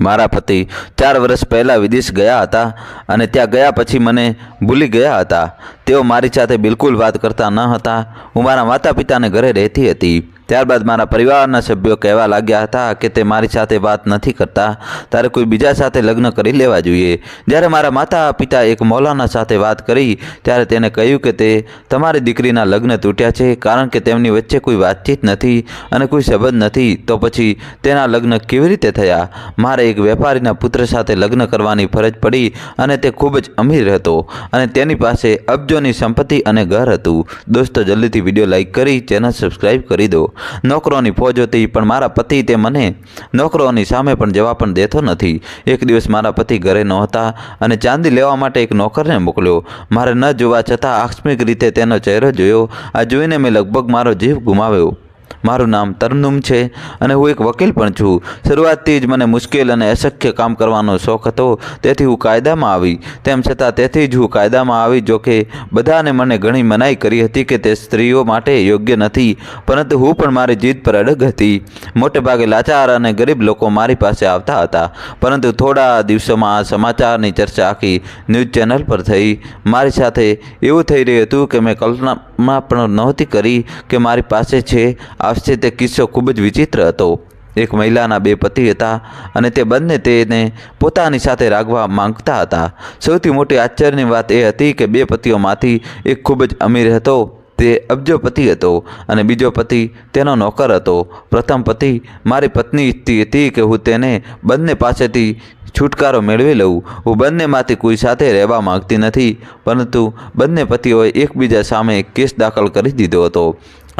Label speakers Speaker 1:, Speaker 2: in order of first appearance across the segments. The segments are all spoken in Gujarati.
Speaker 1: મારા પતિ ચાર વર્ષ પહેલાં વિદેશ ગયા હતા અને ત્યાં ગયા પછી મને ભૂલી ગયા હતા. તેઓ મારી સાથે બિલકુલ વાત કરતા ન હતા. હું મારા માતા પિતાને ઘરે રહેતી હતી. ત્યારબાદ મારા પરિવારના સભ્યો કહેવા લાગ્યા હતા કે તે મારી સાથે વાત નથી કરતા. તારે કોઈ બીજા સાથે લગ્ન કરી લેવા જોઈએ. જ્યારે મારા માતા પિતા એક મૌલાના સાથે વાત કરી, ત્યારે તેને કહ્યું કે તે તમારી દીકરીના લગ્ન તૂટ્યા છે, કારણ કે તેમની વચ્ચે કોઈ વાતચીત નથી અને કોઈ સંબંધ નથી. તો પછી તેના લગ્ન કેવી રીતે થયા? મારે એક વેપારીના પુત્ર સાથે લગ્ન કરવાની ફરજ પડી અને તે ખૂબ જ અમીર હતો અને તેની પાસે અબજોની સંપત્તિ અને ઘર હતું. દોસ્તો, જલ્દીથી વીડિયો લાઇક કરી, ચેનલ સબસ્ક્રાઈબ કરી દો. નોકરોની ફોજ હતી, પણ મારા પતિ તે મને નોકરોની સામે પણ જવા પણ દેતો નથી. એક દિવસ મારા પતિ ઘરે નહોતા અને ચાંદી લેવા માટે એક નોકરને મોકલ્યો. મારે ન જોવા છતાં આકસ્મિક રીતે તેનો ચહેરો જોયો. આ જોઈને મેં લગભગ મારો જીવ ગુમાવ્યો. મારું નામ તરન્નુમ છે અને હું એક વકીલ પણ છું. શરૂઆતથી જ મને મુશ્કેલ અને અશક્ય કામ કરવાનો શોખ હતો. તેથી હું કાયદામાં આવી. તેમ છતાં તેથી જ હું કાયદામાં આવી જો કે બધાને મને ઘણી મનાઈ કરી હતી કે તે સ્ત્રીઓ માટે યોગ્ય નથી. પરંતુ હું પણ મારી જીદ પર અડગ હતી. મોટેભાગે લાચાર અને ગરીબ લોકો મારી પાસે આવતા હતા. પરંતુ થોડા દિવસોમાં આ સમાચારની ચર્ચા આખી ન્યૂઝ ચેનલ પર થઈ. મારી સાથે એવું થઈ રહ્યું હતું કે મેં કલ્પનામાં પણ નહોતી કરી કે મારી પાસે છે આવશે તે કિસ્સો ખૂબ જ વિચિત્ર હતો. એક મહિલાના બે પતિ હતા અને તે બંને તેને પોતાની સાથે રાખવા માંગતા હતા. સૌથી મોટી આશ્ચર્યની વાત એ હતી કે બે પતિઓમાંથી એક ખૂબ જ અમીર હતો, તે અબજોપતિ હતો અને બીજો પતિ તેનો નોકર હતો. પ્રથમ પતિ મારી પત્ની ઈચ્છતી હતી કે હું તેને બંને પાસેથી છુટકારો મેળવી લઉં. હું બંનેમાંથી કોઈ સાથે રહેવા માંગતી નથી, પરંતુ બંને પતિઓએ એકબીજા સામે કેસ દાખલ કરી દીધો હતો.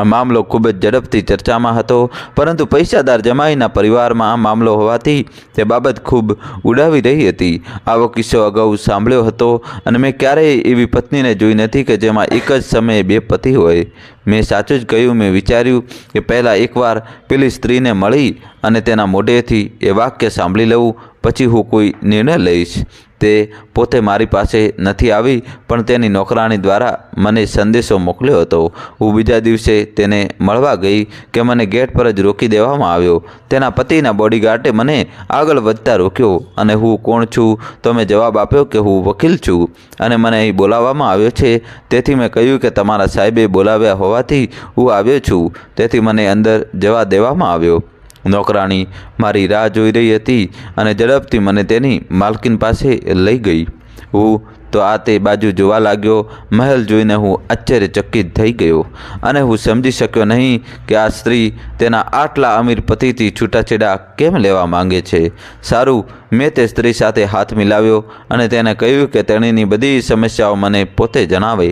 Speaker 1: આ મામલો ખૂબ જ ઝડપથી ચર્ચામાં હતો, પરંતુ પૈસાદાર જમાઈના પરિવારમાં આ મામલો હોવાથી તે બાબત ખૂબ ઉડાવી રહી હતી. આવો કિસ્સો અગાઉ સાંભળ્યો હતો અને મેં ક્યારેય એવી પત્નીને જોઈ નથી કે જેમાં એક જ સમયે બે પતિ હોય. મેં સાચું જ કહ્યું, મેં વિચાર્યું કે પહેલાં એકવાર પેલી સ્ત્રીને મળી અને તેના મોઢેથી એ વાક્ય સાંભળી લઉં, પછી હું કોઈ નિર્ણય લઈશ. તે પોતે મારી પાસે નથી આવી, પણ તેની નોકરાણી દ્વારા મને સંદેશો મોકલ્યો હતો. હું બીજા દિવસે તેને મળવા ગઈ કે મને ગેટ પર જ રોકી દેવામાં આવ્યો. તેના પતિના બોડીગાર્ડે મને આગળ વધતા રોક્યો અને હું કોણ છું? તો મેં જવાબ આપ્યો કે હું વકીલ છું. અને મને અહીં બોલાવવામાં આવ્યો છે. તેથી મેં કહ્યું કે તમારા સાહેબે બોલાવ્યા હોવાથી હું આવ્યો છું. તેથી મને અંદર જવા દેવામાં આવ્યો. નોકરાણી મારી રાહ જોઈ રહી હતી અને ઝડપથી મને તેની માલકીન પાસે લઈ ગઈ. હું તો આ તે બાજુ જોવા લાગ્યો. મહેલ જોઈને હું આશ્ચર્યચકિત થઈ ગયો અને હું સમજી શક્યો નહીં કે આ સ્ત્રી તેના આટલા અમીર પતિથી છૂટાછેડા કેમ લેવા માંગે છે. સારું મેં તે સ્ત્રી સાથે હાથ મિલાવ્યો અને તેને કહ્યું કે તેણીની બધી સમસ્યાઓ મને પોતે જણાવે.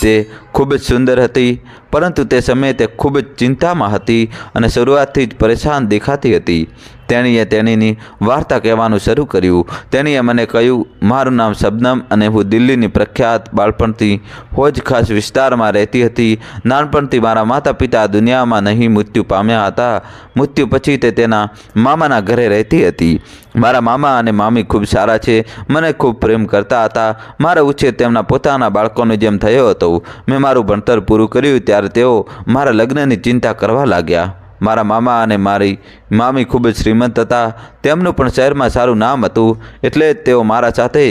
Speaker 1: તે ખૂબ જ સુંદર હતી, પરંતુ તે સમયે તે ખૂબ જ ચિંતામાં હતી અને શરૂઆતથી જ પરેશાન દેખાતી હતી. તેણીએ તેણીની વાર્તા કહેવાનું શરૂ કર્યું. તેણીએ મને કહ્યું, મારું નામ શબનમ અને હું દિલ્હીની પ્રખ્યાત બાળપણથી હોજ ખાસ વિસ્તારમાં રહેતી હતી. નાનપણથી મારા માતા પિતા દુનિયામાં નહીં મૃત્યુ પામ્યા હતા. મૃત્યુ પછી તે તેના મામાના ઘરે રહેતી હતી. મારા મામા અને મામી ખૂબ સારા છે. મને ખૂબ પ્રેમ કરતા હતા. મારા ઉછેર તેમના પોતાના બાળકોની જેમ થયો હતો, મેં મારું ભણતર પૂરું કર્યું ત્યારે તેઓ મારા લગ્નની ચિંતા કરવા લાગ્યા. મારા મામા અને મારી મામી ખૂબ જ શ્રીમંત હતા. તેમનું પણ શહેરમાં સારું નામ હતું. એટલે તેઓ મારા સાથે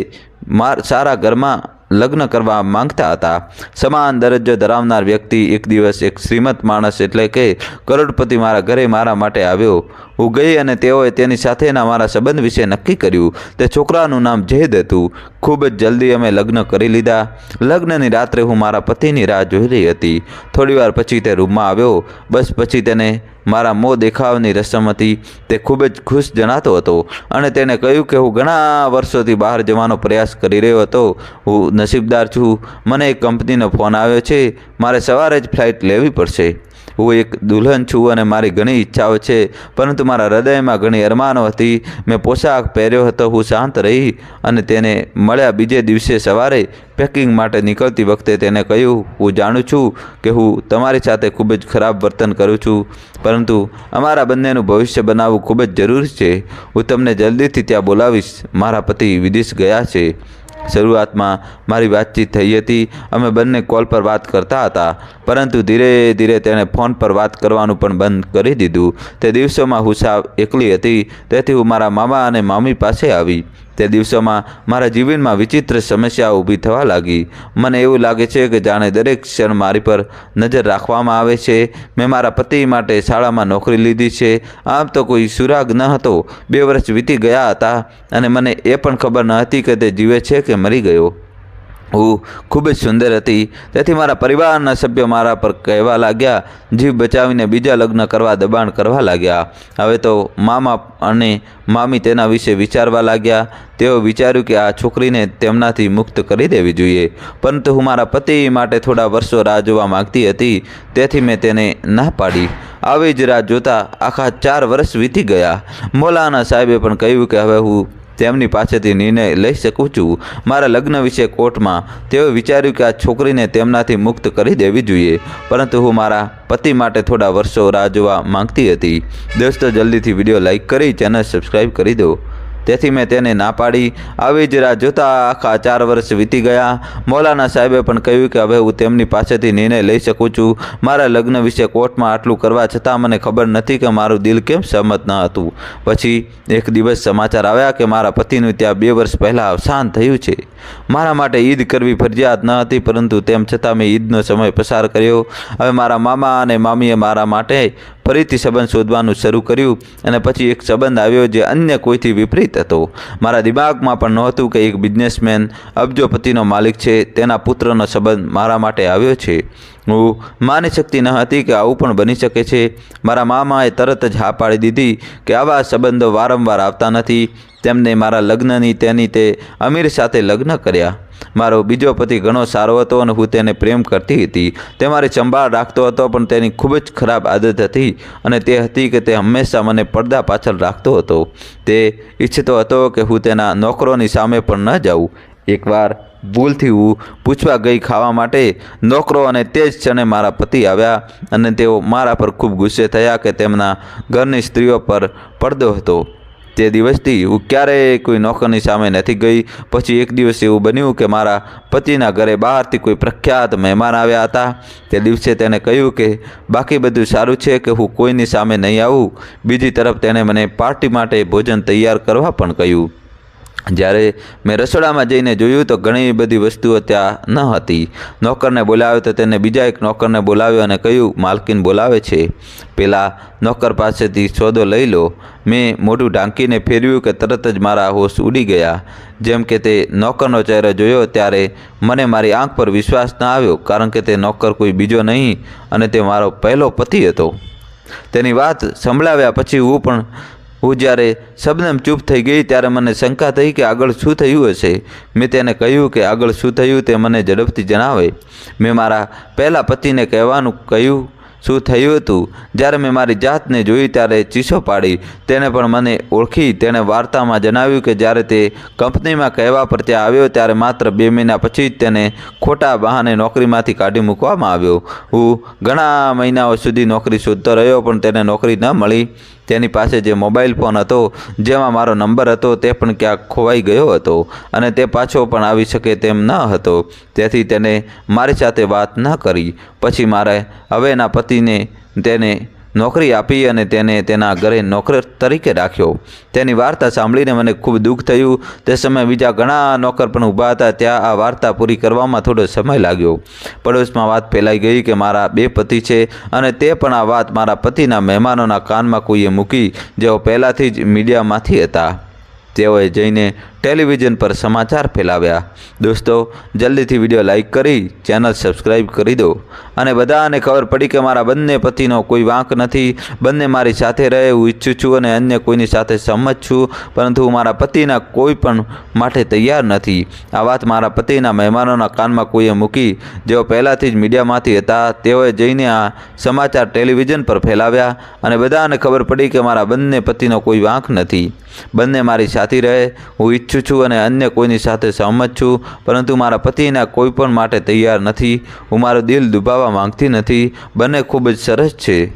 Speaker 1: સારા ઘરમાં લગ્ન કરવા માંગતા હતા. સમાન દરજ્જો ધરાવનાર વ્યક્તિ એક દિવસ એક શ્રીમંત માણસ એટલે કે કરોડપતિ મારા ઘરે મારા માટે આવ્યો. હું ગઈ અને તેઓએ તેની સાથેના મારા સંબંધ વિશે નક્કી કર્યું. તે છોકરાનું નામ જેદ હતું. ખૂબ જ જલ્દી અમે લગ્ન કરી લીધા. લગ્નની રાત્રે હું મારા પતિની રાહ જોઈ રહી હતી. થોડીવાર પછી તે રૂમમાં આવ્યો. બસ પછી તેને મારા મોં દેખાવની રસમ હતી. તે ખૂબ જ ખુશ જણાતો હતો અને તેણે કહ્યું કે હું ઘણા વર્ષોથી બહાર જવાનો પ્રયાસ કરી રહ્યો હતો. હું નસીબદાર છું. મને એક કંપનીનો ફોન આવ્યો છે. મારે સવારે જ ફ્લાઇટ લેવી પડશે. હું એક દુલ્હન છું અને મારી ઘણી ઈચ્છાઓ છે, પરંતુ મારા હૃદયમાં ઘણી અરમાનો હતી. મેં પોશાક પહેર્યો હતો, હું શાંત રહી અને તેને મળ્યા બીજે દિવસે સવારે પેકિંગ માટે નીકળતી વખતે તેને કહ્યું, હું જાણું છું કે હું તમારી સાથે ખૂબ જ ખરાબ વર્તન કરું છું, પરંતુ અમારા બંનેનું ભવિષ્ય બનાવવું ખૂબ જ જરૂરી છે. હું તમને જલ્દીથી ત્યાં બોલાવીશ. મારા પતિ વિદેશ ગયા છે. શરૂઆતમાં મારી વાતચીત થઈ હતી. અમે બંને કોલ પર વાત કરતા હતા, પરંતુ ધીરે ધીરે તેણે ફોન પર વાત કરવાનું પણ બંધ કરી દીધું. તે દિવસોમાં હું સાવ એકલી હતી, તેથી હું મારા મામા અને મામી પાસે આવી. તે દિવસોમાં મારા જીવનમાં વિચિત્ર સમસ્યા ઊભી થવા લાગી. મને એવું લાગે છે કે જાણે દરેક ક્ષણ મારી પર નજર રાખવામાં આવે છે. મેં મારા પતિ માટે શાળામાં નોકરી લીધી છે. આમ તો કોઈ સુરાગ ન હતો. બે વર્ષ વીતી ગયા હતા અને મને એ પણ ખબર ન હતી કે તે જીવે છે કે મરી ગયો. હું ખૂબ જ સુંદર હતી. તેથી મારા પરિવારના સભ્યો મારા પર કહેવા લાગ્યા, જીવ બચાવીને બીજા લગ્ન કરવા દબાણ કરવા લાગ્યા. હવે તો મામા અને મામી તેના વિશે વિચારવા લાગ્યા. તેઓ વિચાર્યું કે આ છોકરીને તેમનાથી મુક્ત કરી દેવી જોઈએ. પરંતુ હું મારા પતિ માટે થોડા વર્ષો રાહ જોવા માંગતી હતી. તેથી મેં તેને ના પાડી. આવી જ રાહ જોતા આખા ચાર વર્ષ વીતી ગયા. મોલાના સાહેબે પણ કહ્યું કે હવે હું તેમની પાસેથી નિર્ણય લઈ શકું છું. મારા લગ્ન વિશે કોર્ટમાં તેઓએ વિચાર્યું કે આ છોકરીને તેમનાથી મુક્ત કરી દેવી જોઈએ, પરંતુ હું મારા પતિ માટે થોડા વર્ષો રાહ જોવા માંગતી હતી. દોસ્તો, જલ્દીથી વીડિયો લાઇક કરી, ચેનલ સબસ્ક્રાઈબ કરી દો. તેથી મેં તેને ના પાડી. આવી જ રાહ જોતા આખા ચાર વર્ષ વીતી ગયા. મૌલાના સાહેબે પણ કહ્યું કે હવે હું તેમની પાસેથી નિર્ણય લઈ શકું છું. મારા લગ્ન વિશે કોર્ટમાં આટલું કરવા છતાં મને ખબર નથી કે મારું દિલ કેમ સહમત ન હતું. પછી એક દિવસ સમાચાર આવ્યા કે મારા પતિનું ત્યાં બે વર્ષ પહેલાં અવસાન થયું છે. મારા માટે ઈદ કરવી ફરજિયાત ન હતી, પરંતુ તેમ છતાં મેં ઈદનો સમય પસાર કર્યો. હવે મારા મામા અને મામીએ મારા માટે ફરીથી સંબંધ શોધવાનું શરૂ કર્યું અને પછી એક સંબંધ આવ્યો જે અન્ય કોઈથી વિપરીત હતો. મારા દિમાગમાં પણ નહોતું કે એક બિઝનેસમેન અબજોપતિનો માલિક છે, તેના પુત્રનો સંબંધ મારા માટે આવ્યો છે. હું માની શકતી ન હતી કે આવું પણ બની શકે છે. મારા મામાએ તરત જ હા પાડી દીધી કે આવા સંબંધો વારંવાર આવતા નથી. તેમને મારા લગ્નની તેની તે અમીર સાથે લગ્ન કર્યા. મારો બીજો પતિ ઘણો સારો હતો અને હું તેને પ્રેમ કરતી હતી. તે મારી સંભાળ રાખતો હતો, પણ તેની ખૂબ જ ખરાબ આદત હતી અને તે હતી કે તે હંમેશા મને પડદા પાછળ રાખતો હતો. તે ઈચ્છતો હતો કે હું તેના નોકરોની સામે પણ ન જાઉં. એકવાર ભૂલથી હું પૂછવા ગઈ ખાવા માટે નોકરો અને તે જ ક્ષણે મારા પતિ આવ્યા અને તેઓ મારા પર ખૂબ ગુસ્સે થયા કે તેમના ઘરની સ્ત્રીઓ પર પડદો હતો. તે દિવસથી હું ક્યારેય કોઈ નોકરની સામે નથી ગઈ. પછી એક દિવસ એવું બન્યું કે મારા પતિના ઘરે બહારથી કોઈ પ્રખ્યાત મહેમાન આવ્યા હતા. તે દિવસે તેણે કહ્યું કે, બાકી બધું સારું છે કે હું કોઈની સામે નહીં આવું. બીજી તરફ તેણે મને પાર્ટી માટે ભોજન તૈયાર કરવા પણ કહ્યું. જ્યારે મેં રસોડામાં જઈને જોયું તો ઘણી બધી વસ્તુઓ ત્યાં ન હતી. નોકરને બોલાવ્યો તો તેને બીજા એક નોકરને બોલાવ્યો અને કહ્યું, માલકીન બોલાવે છે. પેલા નોકર પાસેથી સોદો લઈ લો. મેં મોઢું ઢાંકીને ફેરવ્યું કે તરત જ મારા હોશ ઉડી ગયા. જેમ કે તે નોકરનો ચહેરો જોયો ત્યારે મને મારી આંખ પર વિશ્વાસ ન આવ્યો, કારણ કે તે નોકર કોઈ બીજો નહીં અને તે મારો પહેલો પતિ હતો. તેની વાત સંભળાવ્યા પછી હું પણ હું જ્યારે શબનમ ચૂપ થઈ ગઈ ત્યારે મને શંકા થઈ કે આગળ શું થયું હશે? મેં તેને કહ્યું કે આગળ શું થયું તે મને ઝડપથી જણાવે. મેં મારા પહેલા પતિને કહેવાનું કહ્યું, શું થયું હતું? જ્યારે મેં મારી જાતને જોઈ ત્યારે ચીસો પાડી. તેણે પણ મને ઓળખી. તેણે વાર્તામાં જણાવ્યું કે જ્યારે તે કંપનીમાં કહેવા પર ત્યાં આવ્યો ત્યારે માત્ર બે મહિના પછી જ તેને ખોટા બહાને નોકરીમાંથી કાઢી મૂકવામાં આવ્યો. હું ઘણા મહિનાઓ સુધી નોકરી શોધતો રહ્યો પણ તેને નોકરી ન મળી. તેની પાસે જે મોબાઈલ ફોન હતો, જેમાં મારો નંબર હતો, તે પણ ક્યાંક ખોવાઈ ગયો હતો અને તે પાછો પણ આવી શકે તેમ ન હતો. તેથી તેને મારી સાથે વાત ન કરી. પછી મારે હવેના પતિને તેને નોકરી આપી અને તેને તેના ઘરે નોકર તરીકે રાખ્યો. તેની વાર્તા સાંભળીને મને ખૂબ દુઃખ થયું. તે સમયે બીજા ઘણા નોકર પણ ઊભા હતા. ત્યાં આ વાર્તા પૂરી કરવામાં થોડો સમય લાગ્યો. પડોશમાં વાત ફેલાઈ ગઈ કે મારા બે પતિ છે અને તે પણ આ વાત મારા પતિના મહેમાનોના કાનમાં કોઈએ મૂકી. જેઓ પહેલાંથી જ મીડિયામાંથી હતા. તેઓએ જઈને ટેલિવિઝન પર સમાચાર ફેલાવ્યા. દોસ્તો, જલ્દીથી વીડિયો લાઇક કરી, ચેનલ સબસ્ક્રાઈબ કરી દો. અને બધાને ખબર પડી કે મારા બંને પતિનો કોઈ વાંક નથી. બંને મારી સાથે રહે, હું ઈચ્છું છું અને અન્ય કોઈની સાથે સંમત છું. પરંતુ હું મારા પતિના કોઈ પણ માટે તૈયાર નથી. આ વાત મારા પતિના મહેમાનોના કાનમાં કોઈએ મૂકી. જેઓ પહેલાંથી જ મીડિયામાંથી હતા, તેઓએ જઈને આ સમાચાર ટેલિવિઝન પર ફેલાવ્યા અને બધાને ખબર પડી કે મારા બંને પતિનો કોઈ વાંક નથી. બંને મારી સાથી રહે, હું ઈચ્છું છું અને અન્ય કોઈની સાથે સહમત છું, પરંતુ મારા પતિના કોઈ પણ માટે તૈયાર નથી. હું મારું દિલ દુભાવવા માંગતી નથી. બંને ખૂબ જ સરસ છે.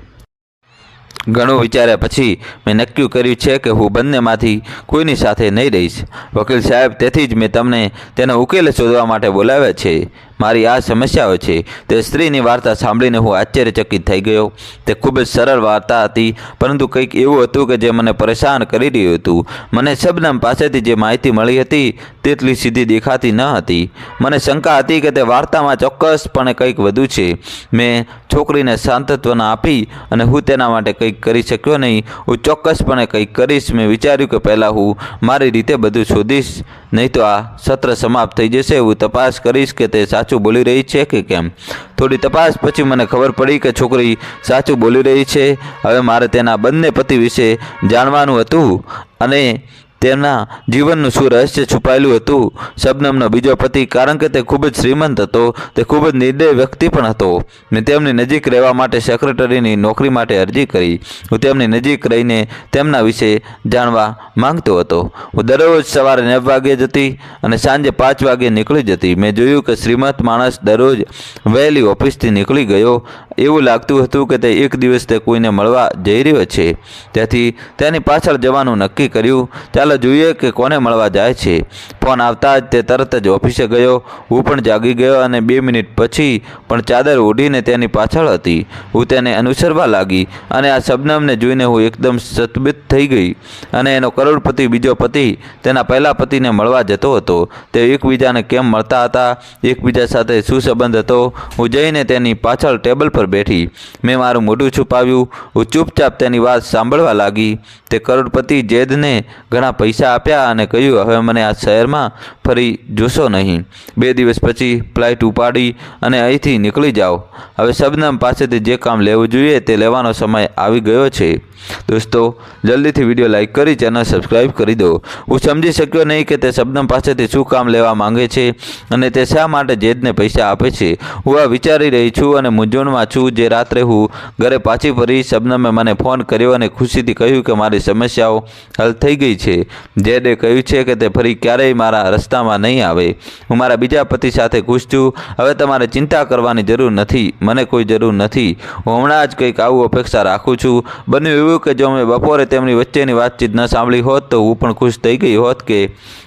Speaker 1: ઘણું વિચાર્યા પછી મેં નક્કી કર્યું છે કે હું બંનેમાંથી કોઈની સાથે નહીં રહીશ. વકીલ સાહેબ, તેથી જ મેં તમને તેનો ઉકેલ શોધવા માટે બોલાવ્યા છે. મારી આ સમસ્યાઓ છે. તે સ્ત્રીની વાર્તા સાંભળીને હું આશ્ચર્યચકિત થઈ ગયો. તે ખૂબ જ સરળ વાર્તા હતી, પરંતુ કંઈક એવું હતું કે જે મને પરેશાન કરી રહ્યું હતું. મને શબનમ પાસેથી જે માહિતી મળી હતી, તેટલી સીધી દેખાતી ન હતી. મને શંકા હતી કે તે વાર્તામાં ચોક્કસપણે કંઈક વધુ છે. મેં છોકરીને સાંતત્વના આપી અને હું તેના માટે કંઈક કરી શક્યો નહીં. હું ચોક્કસપણે કંઈક કરીશ. મેં વિચાર્યું કે પહેલાં હું મારી રીતે બધું શોધીશ. નહીં તો આ સત્ર સમાપ્ત થઈ જશે હું તપાસ કરીશ કે તે સાચું બોલી રહી છે કે કેમ? થોડી તપાસ પછી મને ખબર પડી કે છોકરી સાચું બોલી રહી છે. હવે મારે તેના બંને પતિ વિશે જાણવાનું હતું અને તેમના જીવનનું શું રહસ્ય છુપાયેલું હતું? શબનમનો બીજો પતિ, કારણ કે તે ખૂબ જ શ્રીમંત હતો, તે ખૂબ જ નિર્દય વ્યક્તિ પણ હતો. મેં તેમની નજીક રહેવા માટે સેક્રેટરીની નોકરી માટે અરજી કરી. હું તેમની નજીક રહીને તેમના વિશે જાણવા માંગતો હતો. હું દરરોજ સવારે નવ વાગે જતી અને સાંજે પાંચ વાગે નીકળી જતી. મેં જોયું કે શ્રીમંત માણસ દરરોજ વહેલી ઓફિસથી નીકળી ગયો એવું લાગતું હતું કે તે એક દિવસ તે કોઈને મળવા જઈ રહ્યો છે. તેથી તેની પાછળ જવાનું નક્કી કર્યું. ચાલો જોઈએ કે કોને મળવા જાય છે. ફોન આવતા જ તે તરત જ ઓફિસે ગયો. હું પણ જાગી ગયો અને બે મિનિટ પછી પણ ચાદર ઓઢીને તેની પાછળ હતી. હું તેને અનુસરવા લાગી અને આ શબનમને જોઈને હું એકદમ સતબિત થઈ ગઈ અને એનો કરોડપતિ બીજો પતિ તેના પહેલા પતિને મળવા જતો હતો. તે એકબીજાને કેમ મળતા હતા? એકબીજા સાથે શું સંબંધ હતો? હું જઈને તેની પાછળ ટેબલ પર બેઠી. મેં મારું મોઢું છુપાવ્યું. હું ચૂપચાપ તેની વાત સાંભળવા લાગી. તે કરોડપતિ જેદને ઘણા પૈસા આપ્યા અને કહ્યું, હવે મને આ શહેરમાં ફરી જોશો નહીં. બે દિવસ પછી ફ્લાઇટ ઉપાડી અને અહીંથી નીકળી જાઓ. હવે શબનમ પાસેથી જે કામ લેવું જોઈએ તે લેવાનો સમય આવી ગયો છે. દોસ્તો, જલ્દીથી વીડિયો લાઈક કરી, ચેનલ સબસ્ક્રાઈબ કરી દો. હું સમજી શક્યો નહીં કે તે શબનમ પાસેથી શું કામ લેવા માંગે છે અને તે શા માટે જેદને પૈસા આપે છે. હું આ વિચારી રહી છું અને મૂંઝવણમાં છું જે રાત્રે હું ઘરે પાછી ફરી શબનમે મને ફોન કર્યો અને ખુશીથી કહ્યું કે મારી સમસ્યાઓ હલ થઈ ગઈ છે. જેડે કહ્યું છે કે તે ફરી ક્યારેય મારા રસ્તામાં નહીં આવે. હું મારા બીજા પતિ સાથે ખુશ છું. હવે તમારે ચિંતા કરવાની જરૂર નથી. મને કોઈ જરૂર નથી. હું હમણાં જ કંઈક આવું અપેક્ષા રાખું છું. બન્યું એવું કે જો મેં બપોરે તેમની વચ્ચેની વાતચીત ન સાંભળી હોત તો હું પણ ખુશ થઈ ગઈ હોત કે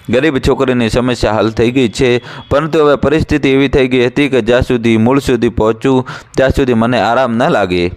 Speaker 1: ગરીબ છોકરીની સમસ્યા હલ થઈ ગઈ છે, પરંતુ હવે પરિસ્થિતિ એવી થઈ ગઈ હતી કે જ્યાં સુધી મૂળ સુધી પહોંચું, ત્યાં સુધી મને આરામ ન લાગે.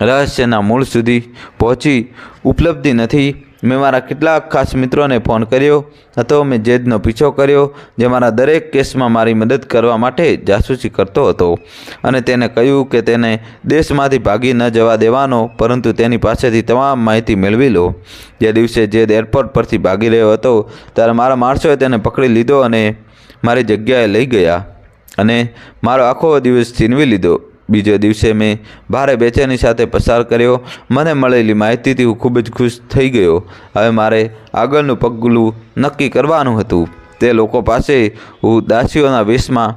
Speaker 1: રહસ્યના મૂળ સુધી પહોંચી ઉપલબ્ધિ નથી. મેં મારા કેટલાક ખાસ મિત્રોને ફોન કર્યો હતો, મેં જેદનો પીછો કર્યો જે મારા દરેક કેસમાં મારી મદદ કરવા માટે જાસૂસી કરતો હતો. અને તેને કહ્યું કે તેને દેશમાંથી ભાગી ન જવા દેવાનો, પરંતુ તેની પાસેથી તમામ માહિતી મેળવી લો. જે દિવસે જેદ એરપોર્ટ પરથી ભાગી રહ્યો હતો, ત્યારે મારા માણસોએ તેને પકડી લીધો અને મારી જગ્યાએ લઈ ગયા અને મારો આખો દિવસ છીનવી લીધો. બીજો દિવસે મેં ભારે બેચેની સાથે પસાર કર્યો. મને મળેલી માહિતીથી હું ખૂબ જ ખુશ થઈ ગયો. હવે મારે આગળનું પગલું નક્કી કરવાનું હતું. તે લોકો પાસે હું દાસીઓના વેશમાં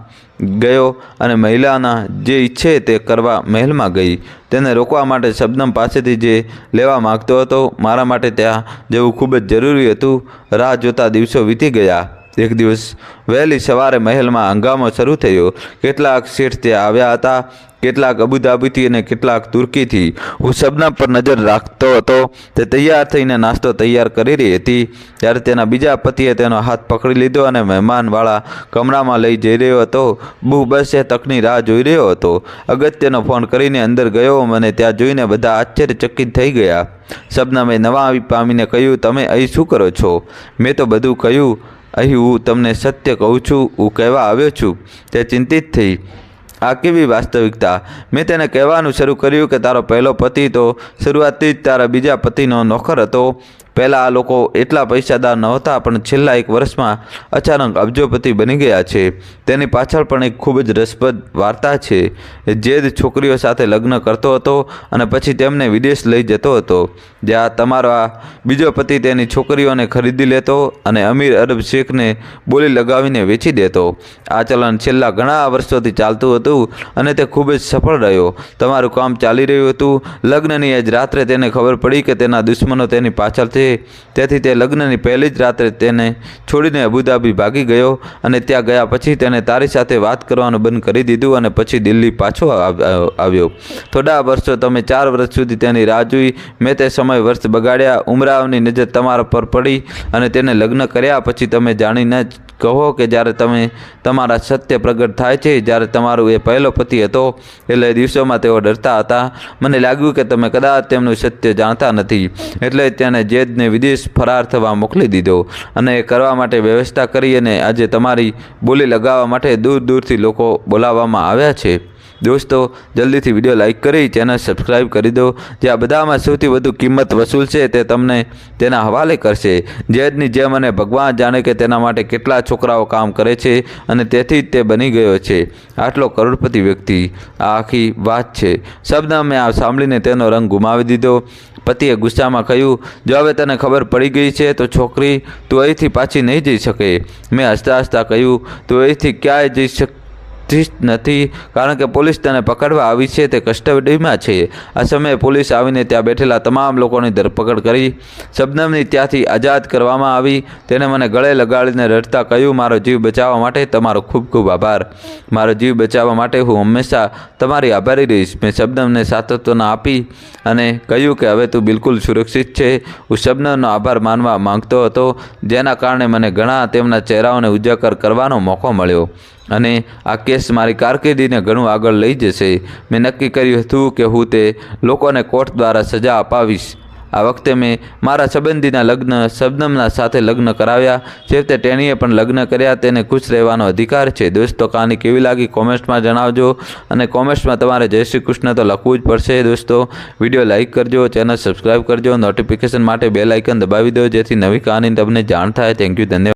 Speaker 1: ગયો અને મહિલાના જે ઈચ્છે તે કરવા મહેલમાં ગઈ. તેને રોકવા માટે શબનમ પાસેથી જે લેવા માગતો હતો, મારા માટે ત્યાં જવું ખૂબ જ જરૂરી હતું. રાહ જોતા દિવસો વીતી ગયા. એક દિવસ વહેલી સવારે મહેલમાં હંગામો શરૂ થયો. કેટલાક શેઠ ત્યાં આવ્યા હતા, કેટલાક અબુધાબીથી અને કેટલાક તુર્કીથી. હું શબના પર નજર રાખતો હતો. તે તૈયાર થઈને નાસ્તો તૈયાર કરી રહી હતી. ત્યારે તેના બીજા પતિએ તેનો હાથ પકડી લીધો અને મહેમાનવાળા કમરામાં લઈ જઈ રહ્યો હતો. બહુ બસ એ તકની રાહ જોઈ રહ્યો હતો. અગત્યનો ફોન કરીને અંદર ગયો મને ત્યાં જોઈને બધા આશ્ચર્યચકિત થઈ ગયા. શબનામે નવા આવી પામીને કહ્યું, તમે અહીં શું કરો છો? મેં તો બધું કહ્યું અહીં હું તમને સત્ય કહું છું, હું કહેવા આવ્યો છું, તે ચિંતિત થઈ. આ કેવી વાસ્તવિકતા? મેં તેને કહેવાનું શરૂ કર્યું કે તારો પહેલો પતિ તો શરૂઆતથી જ તારા બીજા પતિનો નોકર હતો. પહેલાં આ લોકો એટલા પૈસાદાર નહોતા, પણ છેલ્લા એક વર્ષમાં અચાનક અબજોપતિ બની ગયા છે. તેની પાછળ પણ એક ખૂબ જ રસપ્રદ વાર્તા છે. જે જ છોકરીઓ સાથે લગ્ન કરતો હતો અને પછી તેમને વિદેશ લઈ જતો હતો. જ્યાં તમારો આ બીજો પતિ તેની છોકરીઓને ખરીદી લેતો અને અમીર અરબ શેખને બોલી લગાવીને વેચી દેતો. આ ચલણ છેલ્લા ઘણા વર્ષોથી ચાલતું હતું અને તે ખૂબ જ સફળ રહ્યો. તમારું કામ ચાલી રહ્યું હતું. લગ્નની આજ રાત્રે તેને ખબર પડી કે તેના દુશ્મનો તેની પાછળ છે. તેથી તે લગ્નની પહેલી જ રાત્રે તેને છોડીને અબુધાબી ભાગી ગયો અને ત્યાં ગયા પછી તેણે તારી સાથે વાત કરવાનું બંધ કરી દીધું અને પછી દિલ્હી પાછો આવ- આવ- આવ્યો. થોડા વર્ષો તમે ચાર વર્ષ સુધી તેની રાહ જોઈ. મેં તે સમય વર્ષ બગાડ્યા. ઉમરાવની નજર તમારા પર પડી અને તેને લગ્ન કર્યા પછી તમે જાણીને કહો કે જ્યારે તમે તમારા સત્ય પ્રગટ થાય છે, જ્યારે તમારો એ પહેલો પતિ હતો, એટલે દિવસોમાં તેઓ ડરતા હતા. મને લાગ્યું કે તમે કદાચ તેમનું સત્ય જાણતા નથી, એટલે તેને જેદને વિદેશ ફરાર થવા મોકલી દીધો અને એ કરવા માટે વ્યવસ્થા કરી અને આજે તમારી બોલી લગાવવા માટે દૂર દૂરથી લોકો બોલાવવામાં આવ્યા છે. દોસ્તો, જલ્દીથી વીડિયો લાઇક કરી, ચેનલ સબસ્ક્રાઇબ કરી દો. જે આ બધામાં સૌથી વધુ કિંમત વસૂલ છે, તે તમને તેના હવાલે કરશે. જેદની જેમ અને ભગવાન જાણે કે તેના માટે કેટલા છોકરાઓ કામ કરે છે અને તેથી જ તે બની ગયો છે. આટલો કરોડપતિ વ્યક્તિ, આ આખી વાત છે. શબ્દ મેં આ સાંભળીને તેનો રંગ ગુમાવી દીધો. પતિએ ગુસ્સામાં કહ્યું, જો હવે તને ખબર પડી ગઈ છે, તો છોકરી, તું અહીંથી પાછી નહીં જઈ શકે. મેં હસતા હસતા કહ્યું, તું અહીંથી ક્યાંય જઈ શક ઠીક નથી, કારણ કે પોલીસ તેને પકડવા આવી છે, તે કસ્ટડીમાં છે. આ સમયે પોલીસ આવીને ત્યાં બેઠેલા તમામ લોકોની ધરપકડ કરી, શબનમની ત્યાંથી આઝાદ કરવામાં આવી. તેને મને ગળે લગાડીને રડતા કહ્યું, મારો જીવ બચાવવા માટે તમારો ખૂબ ખૂબ આભાર. મારો જીવ બચાવવા માટે હું હંમેશા તમારી આભારી રહીશ. મેં શબનમને સાતત્વના આપી અને કહ્યું કે, હવે તું બિલકુલ સુરક્ષિત છે. હું શબનમનો આભાર માનવા માંગતો હતો, જેના કારણે મને ઘણા તેમના ચહેરાઓને ઉજાગર કરવાનો મોકો મળ્યો. અને આ કેસ મારી કારકિર્દીને ઘણું આગળ લઈ જશે. મેં નક્કી કર્યું હતું કે હું તે લોકોને કોર્ટ દ્વારા સજા અપાવીશ. આ વખતે મેં મારા સંબંધીના લગ્ન શબનમના સાથે લગ્ન કરાવ્યા. છેવટે તેણીએ પણ લગ્ન કર્યા તેને ખુશ રહેવાનો અધિકાર છે. દોસ્તો, કહાની કેવી લાગી કોમેન્ટ્સમાં જણાવજો અને કોમેન્ટ્સમાં તમારે જય શ્રી કૃષ્ણ તો લખવું જ પડશે. દોસ્તો, વીડિયો લાઇક કરજો, ચેનલ સબસ્ક્રાઈબ કરજો, નોટિફિકેશન માટે બેલ આઇકન દબાવી દો જેથી નવી કહાની તમને જાણ થાય. થેન્ક યુ, ધન્યવાદ.